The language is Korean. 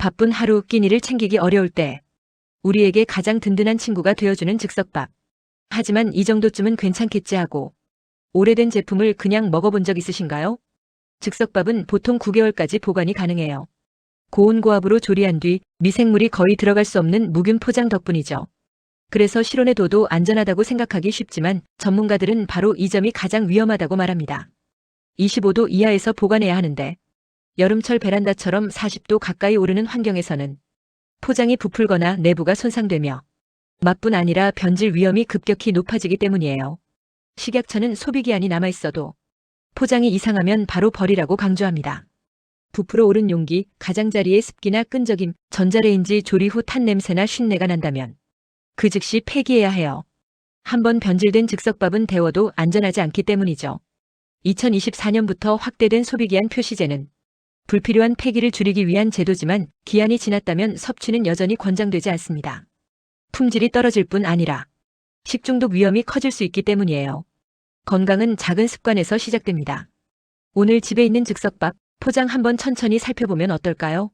바쁜 하루 끼니를 챙기기 어려울 때 우리에게 가장 든든한 친구가 되어주는 즉석밥. 하지만 이 정도쯤은 괜찮겠지 하고 오래된 제품을 그냥 먹어본 적 있으신가요? 즉석밥은 보통 9개월까지 보관이 가능해요. 고온고압으로 조리한 뒤 미생물이 거의 들어갈 수 없는 무균 포장 덕분이죠. 그래서 실온에 둬도 안전하다고 생각하기 쉽지만 전문가들은 바로 이 점이 가장 위험하다고 말합니다. 25도 이하에서 보관해야 하는데 여름철 베란다처럼 40도 가까이 오르는 환경에서는 포장이 부풀거나 내부가 손상되며 맛뿐 아니라 변질 위험이 급격히 높아지기 때문이에요. 식약처는 소비기한이 남아있어도 포장이 이상하면 바로 버리라고 강조합니다. 부풀어 오른 용기, 가장자리의 습기나 끈적임, 전자레인지 조리 후 탄 냄새나 쉰내가 난다면 그 즉시 폐기해야 해요. 한번 변질된 즉석밥은 데워도 안전하지 않기 때문이죠. 2024년부터 확대된 소비기한 표시제는 불필요한 폐기를 줄이기 위한 제도지만 기한이 지났다면 섭취는 여전히 권장되지 않습니다. 품질이 떨어질 뿐 아니라 식중독 위험이 커질 수 있기 때문이에요. 건강은 작은 습관에서 시작됩니다. 오늘 집에 있는 즉석밥 포장 한번 천천히 살펴보면 어떨까요?